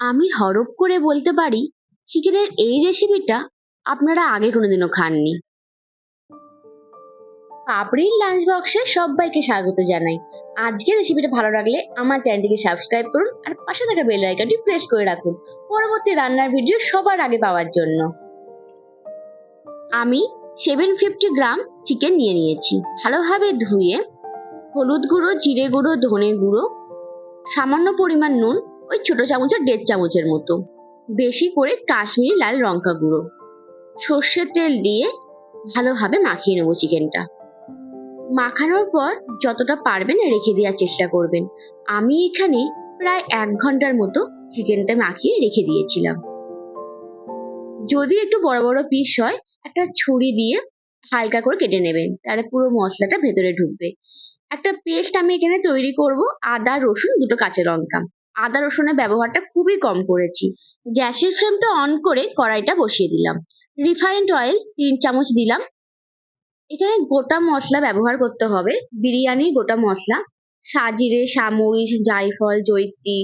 আমি হরপ করে বলতে পারি চিকেনের এই রেসিপিটা আপনারা আগে কোনোদিনও খাননি। পাপড়ির লাঞ্চ বক্সে সবাইকে স্বাগত জানাই। আজকের রেসিপিটা ভালো লাগলে আমার চ্যানেলটিকে সাবস্ক্রাইব করুন আর পাশে থাকা বেল আইকনটি প্রেস করে রাখুন পরবর্তী রান্নার ভিডিও সবার আগে পাওয়ার জন্য। আমি সেভেন ফিফটি গ্রাম চিকেন নিয়ে নিয়েছি। ভালোভাবে ধুয়ে হলুদ গুঁড়ো, জিরে গুঁড়ো, ধনে গুঁড়ো, সামান্য পরিমাণ নুন ওই ছোট চামচের দেড় চামচের মতো। বেশি করে কাশ্মীরি লাল লঙ্কা গুঁড়ো। সর্ষের তেল দিয়ে ভালোভাবে মাখিয়ে নেব চিকেনটা। মাখানোর পর যতটা পারবেন রেখে দেওয়ার চেষ্টা করবেন। আমি এখানে প্রায় এক ঘণ্টার মতো চিকেনটা মাখিয়ে রেখে দিয়েছিলাম। যদি একটু বড় বড় পিস হয়, একটা ছুরি দিয়ে হালকা করে কেটে নেবেন। তাহলে পুরো মশলাটা ভেতরে ঢুকবে। একটা পেস্ট আমি এখানে তৈরি করব আদা, রসুন, দুটো কাঁচা লঙ্কা। আদা রসুনের ব্যবহারটা খুবই কম করেছি। গ্যাসের ফ্লেমটা অন করে কড়াইটা বসিয়ে দিলাম। রিফাইন্ড অয়েল তিন চামচ দিলাম। এখানে গোটা মশলা ব্যবহার করতে হবে। বিরিয়ানির গোটা মশলা। সাজিরে সামরিচ জায়ফল, জৈত্রী,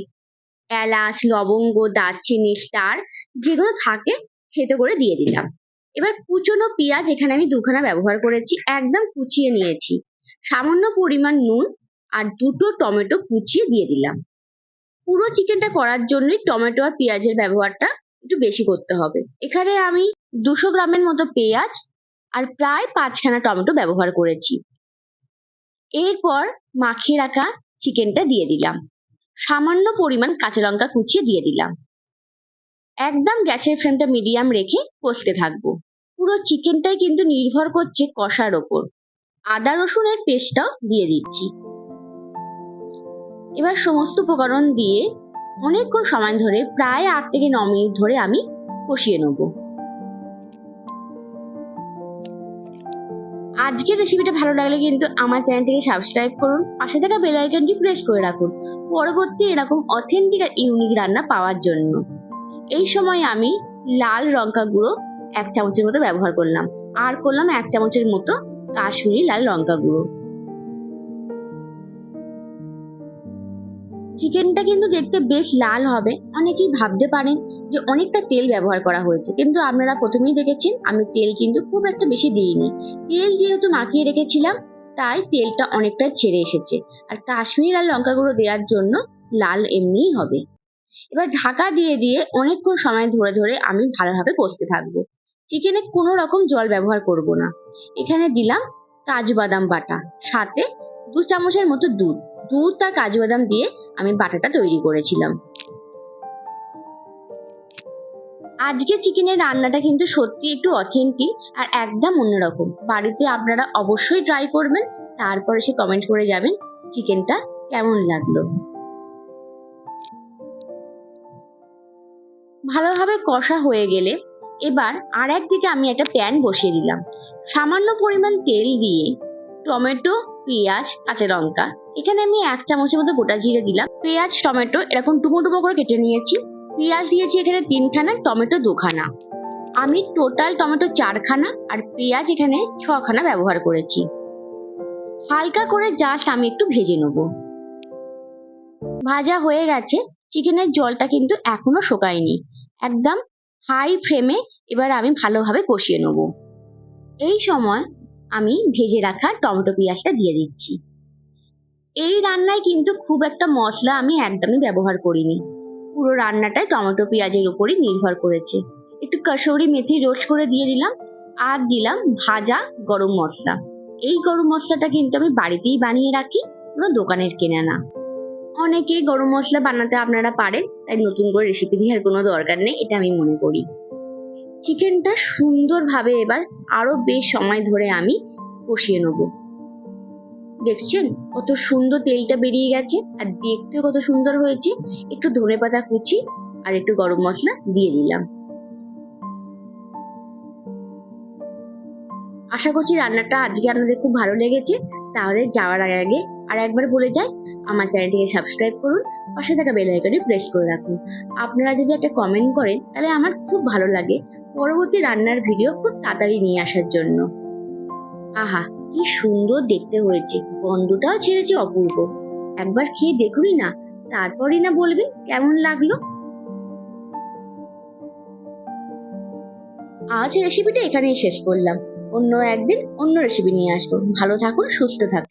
এলাচ, লবঙ্গ, দারচিনি, স্টার যেগুলো থাকে সেতে করে দিয়ে দিলাম। এবার কুচনো পেঁয়াজ এখানে আমি দুখানা ব্যবহার করেছি, একদম কুচিয়ে নিয়েছি। সামান্য পরিমাণ নুন আর দুটো টমেটো কুচিয়ে দিয়ে দিলাম। পুরো চিকেনটা করার জন্যই টমেটো আর পেঁয়াজের ব্যবহারটা একটু বেশি করতে হবে। এখানে আমি দুশো গ্রামের মতো পেঁয়াজ আর প্রায় পাঁচখানা টমেটো ব্যবহার করেছি। এরপর মাখিয়ে রাখা চিকেনটা দিয়ে দিলাম। সামান্য পরিমাণ কাঁচা লঙ্কা কুচিয়ে দিয়ে দিলাম। একদম গ্যাসের ফ্লেমটা মিডিয়াম রেখে কষতে থাকব। পুরো চিকেনটাই কিন্তু নির্ভর করছে কষার ওপর। আদা রসুনের পেস্টটাও দিয়ে দিচ্ছি। এবার সমস্ত উপকরণ দিয়ে অনেকক্ষণ সময় ধরে প্রায় আট থেকে ন মিনিট ধরে আমি কষিয়ে নেব। আজকের রেসিপিটা ভালো লাগলে কিন্তু আমার চ্যানেলটিকে সাবস্ক্রাইব করুন, পাশে থাকা বেল আইকনটি প্রেস করে রাখুন। পরবর্তী এরকম অথেন্টিক আর ইউনিক রান্না পাওয়ার জন্য। এই সময় আমি লাল লঙ্কা গুঁড়ো এক চামচের মতো ব্যবহার করলাম। আর করলাম এক চামচের মতো কাশ্মীরি লাল লঙ্কা গুঁড়ো। চিকেনটা কিন্তু দেখতে বেশ লাল হবে। অনেকেই ভাবতে পারেন যে অনেকটা তেল ব্যবহার করা হয়েছে, কিন্তু আপনারা প্রথমেই দেখেছেন, আমি তেল কিন্তু খুব একটা বেশি দিইনি। তেল যেহেতু মাখিয়ে রেখেছিলাম, তাই তেলটা অনেকটা ছেড়ে এসেছে। আর কাশ্মীরি লাল লঙ্কা গুঁড়ো দেওয়ার জন্য লাল এমনিই হবে। এবার ঢাকা দিয়ে দিয়ে অনেকক্ষণ সময় ধরে ধরে আমি ভালোভাবে কষতে থাকব। চিকেনে কোনো রকম জল ব্যবহার করব না। এখানে দিলাম কাজু বাদাম বাটা, সাথে দু চামচের মতো দুধ। দুধ আর কাজু বাদাম দিয়ে আমি বাটাটা তৈরি করেছিলাম। আজকে চিকেনের রান্নাটা কিন্তু সত্যি একটু অথেন্টিক আর একদম অন্যরকম। বাড়িতে আপনারা অবশ্যই ট্রাই করবেন, তারপরে সে কমেন্ট করে যাবেন চিকেনটা কেমন লাগল। ভালোভাবে কষা হয়ে গেলে এবার আর একদিকে আমি একটা প্যান বসিয়ে দিলাম। সামান্য পরিমাণ তেল দিয়ে টমেটো, পেঁয়াজ, কাঁচা লঙ্কা। এখানে আমি এক চামচের মতো গোটা জিরে দিলাম। পেঁয়াজ, টমেটো, এরকম টুকরো টুকরো করে কেটে নিয়েছি। পেঁয়াজ দিয়েছি এখানে তিনখানা, টমেটো দুখানা। আমি টোটাল টমেটো চারখানা আর পেঁয়াজ এখানে ছখানা ব্যবহার করেছি। হালকা করে জাস্ট আমি একটু ভেজে নেব। ভাজা হয়ে গেছে। চিকেনের জলটা কিন্তু এখনও শোকায়নি। একদম হাই ফ্লেমে এবার আমি ভালোভাবে কষিয়ে নেব। এই সময় আমি ভেজে রাখা টমেটো পেঁয়াজটা দিয়ে দিচ্ছি। এই রান্নায় কিন্তু খুব একটা মশলা আমি একদমই ব্যবহার করিনি। পুরো রান্নাটাই টমেটো পেঁয়াজের উপরই নির্ভর করেছে। একটু কসৌরি মেথি রোস্ট করে দিয়ে দিলাম আর দিলাম ভাজা গরম মশলা। এই গরম মশলাটা কিন্তু আমি বাড়িতেই বানিয়ে রাখি, কোনো দোকানের কেনা না। অনেকে গরম মশলা বানাতে আপনারা পারেন, তাই নতুন করে রেসিপি দেওয়ার কোনো দরকার নেই, এটা আমি মনে করি। চিকেনটা সুন্দরভাবে এবার আরও বেশ সময় ধরে আমি কষিয়ে নেব। দেখছেন? কত সুন্দর তেলটা বেরিয়ে গেছে আর দেখতে কত সুন্দর হয়েছে। একটু ধনে পাতা কুচি আর একটু গরম মশলা দিয়ে দিলাম। আশা করছি রান্নাটা আজকে আপনাদের খুব ভালো লেগেছে। তাহলে যাওয়ার আগে আগে আর একবার বলে যাই আমার চ্যানেলটিকে সাবস্ক্রাইব করুন, পাশে থাকা বেল আইকনটি প্রেস করে রাখুন। আপনারা যদি একটা কমেন্ট করেন, তাহলে আমার খুব ভালো লাগে পরবর্তী রান্নার ভিডিও খুব তাড়াতাড়ি নিয়ে আসার জন্য। আহা, কি সুন্দর দেখতে হয়েছে, গন্ধটাও ছেড়েছে অপূর্ব। একবার খেয়ে দেখুনই না, তারপরই না বলবেন কেমন লাগল। আজ রেসিপিটা এখানেই শেষ করলাম। অন্য একদিন অন্য রেসিপি নিয়ে আসব। ভালো থাকুন, সুস্থ থাকুন।